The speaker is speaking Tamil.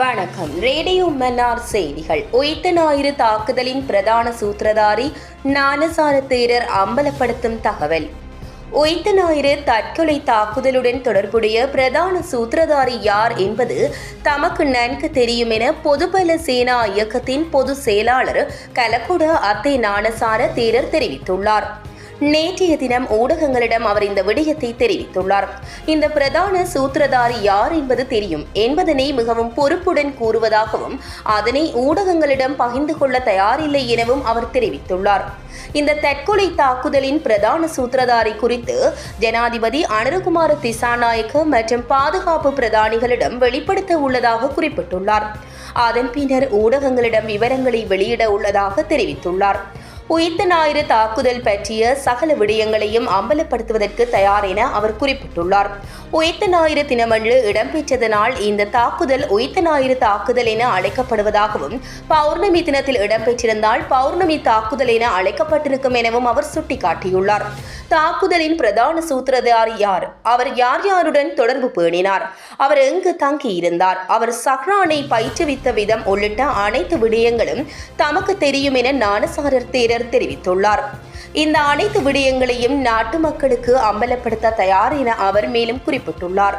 வணக்கம். ரேடியோ மன்னார் செய்திகள். உயிர்த்த ஞாயிறு தாக்குதலின் பிரதான சூத்திரதாரி ஞானசார தேரர் அம்பலப்படுத்தும் தகவல். உயிர்த்த ஞாயிறு தற்கொலை தாக்குதலுடன் தொடர்புடைய பிரதான சூத்திரதாரி யார் என்பது தமக்கு நன்கு தெரியும் என பொதுபல சேனா இயக்கத்தின் பொதுச் செயலாளர் கலக்குட அத்தை ஞானசார தேரர் தெரிவித்துள்ளார். நேற்றைய தினம் ஊடகங்களிடம் அவர் இந்த விடயத்தை தெரிவித்துள்ளார். இந்த பிரதான சூத்திரதாரி யார் என்பது தெரியும். என்பதனை மிகவும் பொறுப்புடன் கூறுவதாகவும் அதனை ஊடகங்களிடம் பகிர்ந்து கொள்ள தயாரில்லை எனவும் அவர் தெரிவித்துள்ளார். இந்த தற்கொலை தாக்குதலின் பிரதான சூத்திரதாரி குறித்து ஜனாதிபதி அனுரகுமார திசாநாயக்க மற்றும் பாதுகாப்பு பிரதானிகளிடம் வெளிப்படுத்த உள்ளதாக குறிப்பிட்டுள்ளார். அதன் பின்னர் ஊடகங்களிடம் விவரங்களை வெளியிட உள்ளதாக தெரிவித்துள்ளார். உயிர்த்த ஞாயிறு தாக்குதல் பற்றிய சகல விடயங்களையும் அம்பலப்படுத்துவதற்கு தயார் என அவர் குறிப்பிட்டுள்ளார். உயிர்த்த ஞாயிறு தினமன்று இடம்பெற்றதனால் இந்த தாக்குதல் உயிர்த்த ஞாயிறு தாக்குதல் என அழைக்கப்படுவதாகவும் பௌர்ணமி தினத்தில் இடம்பெற்றிருந்தால் பௌர்ணமி தாக்குதல் என அழைக்கப்பட்டிருக்கும் எனவும் அவர் சுட்டிக்காட்டியுள்ளார். தாக்குதலின் பிரதான சூத்திரதார் யார்? அவர் யார் யாருடன் தொடர்பு பேணினார்? அவர் எங்கு தங்கியிருந்தார்? அவர் சஹ்ரானை பயிற்றுவித்த விதம் உள்ளிட்ட அனைத்து விடயங்களும் தமக்கு தெரியும் என ஞானசாரர் தேரர் தெரிவித்துள்ளார். இந்த அனைத்து விடயங்களையும் நாட்டு மக்களுக்கு அம்பலப்படுத்த தயார் என அவர் மேலும் குறிப்பிட்டுள்ளார்.